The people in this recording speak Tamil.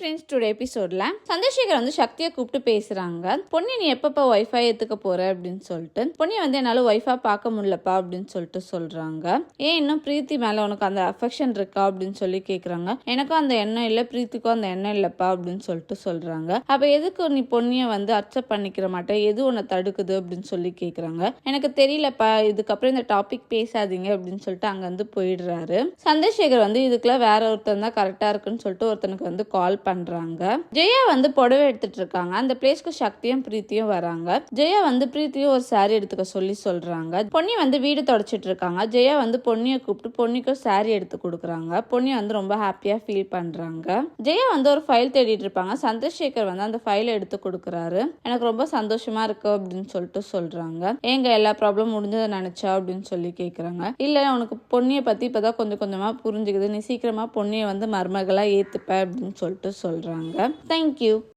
ஃப்ரெண்ட்ஸ் டுடே எபிசோடில் சந்திரசேகர் வந்து சக்தியை கூப்பிட்டு பேசுகிறாங்க பொன்னி நீ எப்பப்போ ஒய்ஃபை ஏத்துக்க போகிற அப்படின்னு சொல்லிட்டு. பொன்னி வந்து என்னால் ஒய்ஃபா பார்க்க முடியலப்பா? அப்படின்னு சொல்லிட்டு சொல்கிறாங்க ஏன் இன்னும் பிரீத்தி மேலே உனக்கு அந்த அஃபெக்ஷன் இருக்கா? அப்படின்னு சொல்லி கேட்குறாங்க எனக்கும் அந்த எண்ணம் இல்லை பிரீத்திக்கும் அந்த எண்ணம் இல்லைப்பா? அப்படின்னு சொல்லிட்டு சொல்கிறாங்க அப்போ எதுக்கு நீ பொன்னியை வந்து அக்செப்ட் பண்ணிக்கிற மாட்டேன் எது உன்னை தடுக்குது? அப்படின்னு சொல்லி கேட்குறாங்க எனக்கு தெரியலப்பா இதுக்கப்புறம் இந்த டாபிக் பேசாதீங்க. அப்படின்னு சொல்லிட்டு அங்கேருந்து வந்து போயிடுறாரு. சந்திரசேகர் வந்து இதுக்குள்ள வேற ஒருத்தன் தான் கரெக்டாக இருக்குன்னு சொல்லிட்டு ஒருத்தனுக்கு வந்து கால் பண்றாங்க. ஜெயா வந்து புடவை எடுத்துட்டு இருக்காங்க. அந்த பிளேஸ்க்கு சக்தியும் பிரீத்தியும் வராங்க. ஜெயா வந்து பிரீத்தியும் ஒரு சாரி எடுத்துக்க சொல்லி சொல்றாங்க. பொன்னி வந்து வீடு தொடச்சிட்டு இருக்காங்க. ஜெயா வந்து பொன்னியை கூப்பிட்டு பொன்னிக்கும் சாரி எடுத்து கொடுக்குறாங்க. பொன்னி வந்து ரொம்ப ஹாப்பியா ஃபீல் பண்றாங்க. ஜெயா வந்து ஒரு ஃபைல் தேடிட்டு இருப்பாங்க. சந்திரசேகர் வந்து அந்த ஃபைலை எடுத்து கொடுக்குறாரு. எனக்கு ரொம்ப சந்தோஷமா இருக்கு அப்படின்னு சொல்லிட்டு சொல்றாங்க. ஏங்க எல்லா ப்ராப்ளம் முடிஞ்சதை நினைச்சா அப்படின்னு சொல்லி கேக்குறாங்க. இல்ல உனக்கு பொன்னியை பத்தி இப்பதான் கொஞ்சம் கொஞ்சமா புரிஞ்சுக்குது. நீ சீக்கிரமா பொன்னியை வந்து மருமகளா ஏத்துப்ப அப்படின்னு சொல்லிட்டு சொல்றாங்க. தேங்க்யூ